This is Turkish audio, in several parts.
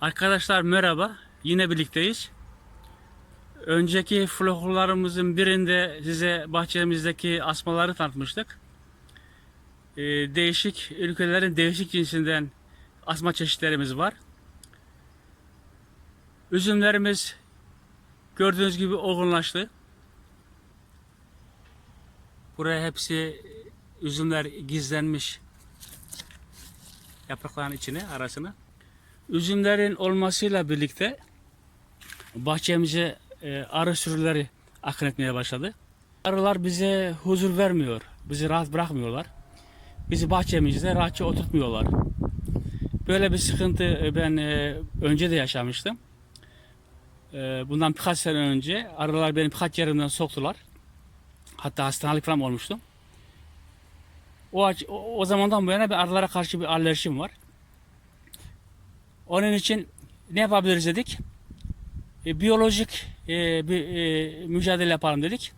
Arkadaşlar merhaba. Yine birlikteyiz. Önceki vloglarımızın birinde size bahçemizdeki asmaları tanıtmıştık. Ee, değişik ülkelerin değişik cinsinden asma çeşitlerimiz var. Üzümlerimiz gördüğünüz gibi olgunlaştı. Buraya hepsi üzümler gizlenmiş yaprakların içine arasına. Üzümlerin olmasıyla birlikte bahçemize e, arı sürüleri akın etmeye başladı. Arılar bize huzur vermiyor, bizi rahat bırakmıyorlar. Bizi bahçemizde rahatça oturtmuyorlar. Böyle bir sıkıntı e, ben e, önce de yaşamıştım. E, bundan birkaç sene önce arılar beni birkaç yerimden soktular. Hatta hastanelik falan olmuştum. O, o, o zamandan bu yana bir arılara karşı bir alerjim var. Onun için ne yapabiliriz dedik? E, biyolojik e, bir e, mücadele yapalım dedik.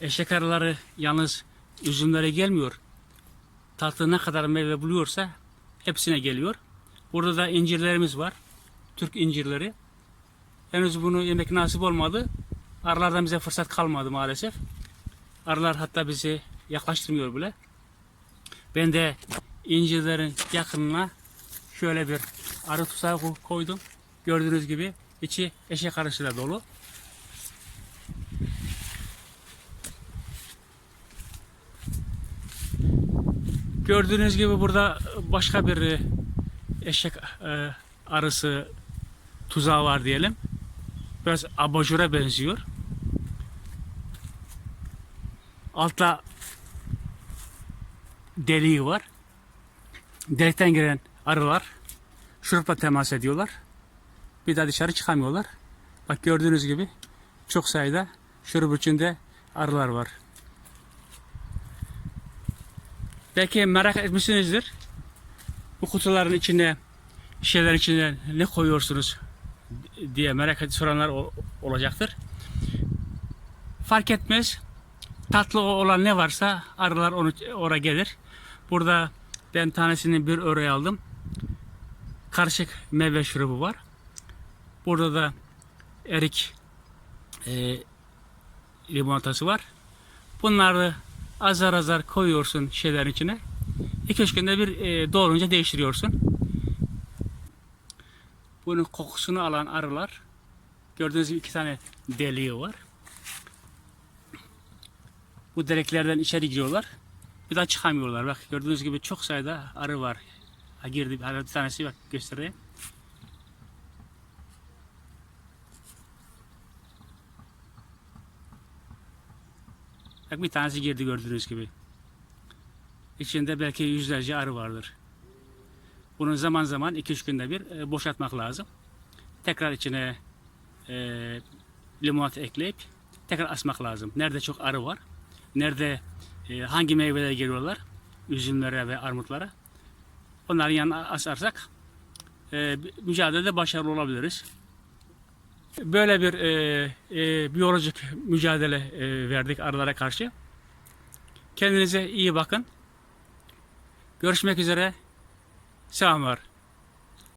Eşek arıları yalnız üzümlere gelmiyor. Tatlı ne kadar meyve buluyorsa hepsine geliyor. Burada da incirlerimiz var. Türk incirleri. Henüz bunu yemek nasip olmadı. Arılardan bize fırsat kalmadı maalesef. Arılar hatta bizi yaklaştırmıyor bile. Ben de incirlerin yakınına şöyle bir arı tuzağı ko- koydum. Gördüğünüz gibi içi eşek arısıyla dolu. Gördüğünüz gibi burada başka bir e, eşek e, arısı tuzağı var diyelim. Biraz abajura benziyor. Altta deliği var. Delikten giren arılar şurupla temas ediyorlar. Bir daha dışarı çıkamıyorlar. Bak gördüğünüz gibi çok sayıda şurup içinde arılar var. Belki merak etmişsinizdir. Bu kutuların içine, şişelerin içine ne koyuyorsunuz diye merak et soranlar olacaktır. Fark etmez. Tatlı olan ne varsa arılar onu oraya gelir. Burada ben tanesini bir euroya aldım. Karışık meyve şurubu var. Burada da erik e, limonatası var. Bunları azar azar koyuyorsun şeylerin içine. 2-3 günde bir e, doğrunca değiştiriyorsun. Bunun kokusunu alan arılar gördüğünüz gibi iki tane deliği var. Bu deliklerden içeri giriyorlar. Bir daha çıkamıyorlar. Bak gördüğünüz gibi çok sayıda arı var. Ha, girdi. Hala bir tanesi bak göstereyim. Bak bir tanesi girdi gördüğünüz gibi. İçinde belki yüzlerce arı vardır. Bunu zaman zaman 2-3 günde bir e, boşaltmak lazım. Tekrar içine e, limonata ekleyip tekrar asmak lazım. Nerede çok arı var, nerede e, hangi meyveler geliyorlar, üzümlere ve armutlara. Onların yanına asarsak e, mücadelede başarılı olabiliriz. Böyle bir e, e, biyolojik mücadele e, verdik arılara karşı. Kendinize iyi bakın. Görüşmek üzere. Selamlar.